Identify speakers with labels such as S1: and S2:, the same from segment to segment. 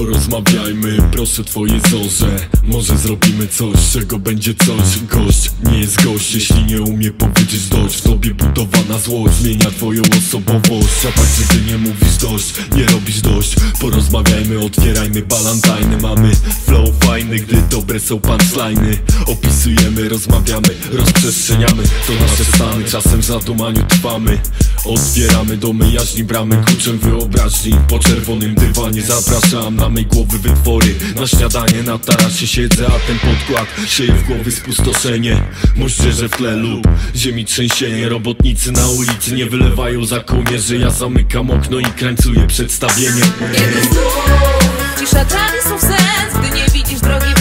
S1: Porozmawiajmy, proszę twoje zorze Może zrobimy coś, czego będzie coś. Gość nie jest gość, jeśli nie umie powiedzieć dość. W tobie budowana złość zmienia twoją osobowość. A tak, że ty nie mówisz dość, nie robisz dość. Porozmawiajmy, otwierajmy balantajny. Mamy flow fajny, gdy dobre są punchline'y. Opisujemy, rozmawiamy, rozprzestrzeniamy To nasze stany, czasem w zadumaniu trwamy Otwieramy domy jaźni, bramy kluczem wyobraźni. Po czerwonym dywanie zapraszam na mej głowy wytwory. Na śniadanie na tarasie siedzę, a ten podkład Sieje w głowy spustoszenie. Moździerze w tle lub ziemi trzęsienie. Robotnicy na ulicy nie wylewają za kołnierze. Ja zamykam okno i krańcuję przedstawienie.
S2: Kiedy znów cisza trawi sens Gdy nie widzisz drogi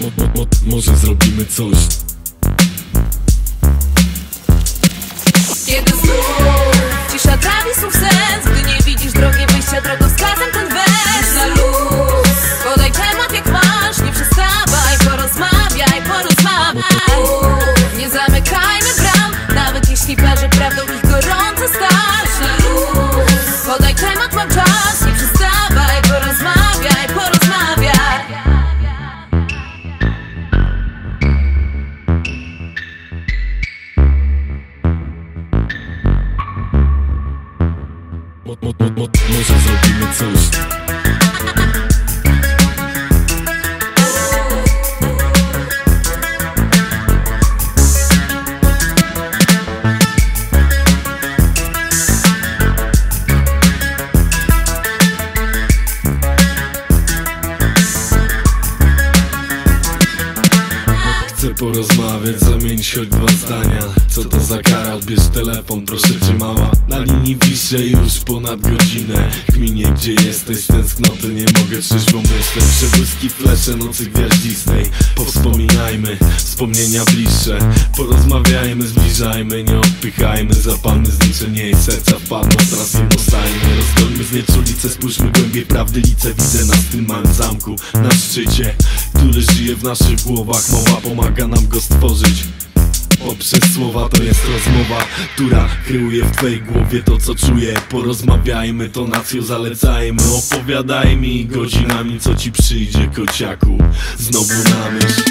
S1: mo, mo, mo, Może zrobimy coś.
S2: Kiedy znów cisza trawi słów sens Gdy nie widzisz drogi wyjścia, drogowskazem
S1: Może zrobimy coś porozmawiać, zamienić choć dwa zdania. Co to za kara, odbierz telefon, proszę cię mała. Na linii wiszę już ponad godzinę. Kminie gdzie jesteś, tęsknoty nie mogę trzeźwo myśleć Przebłyski flesze nocy gwiaździstej Powspominajmy, wspomnienia bliższe. Porozmawiajmy, zbliżajmy, nie odpychajmy. Zapalmy zniszczenie i serca wpadną, teraz nie postajmy Rozgońmy znieczulicę, spójrzmy głębiej prawdy lice Widzę nas w tym małym zamku, na szczycie Który żyje w naszych głowach, mowa pomaga nam go stworzyć. Poprzez słowa to jest rozmowa, która kryje w twojej głowie to co czuję. Porozmawiajmy, to nacją zalecajmy. Opowiadaj mi godzinami co ci przyjdzie kociaku. Znowu na myśl,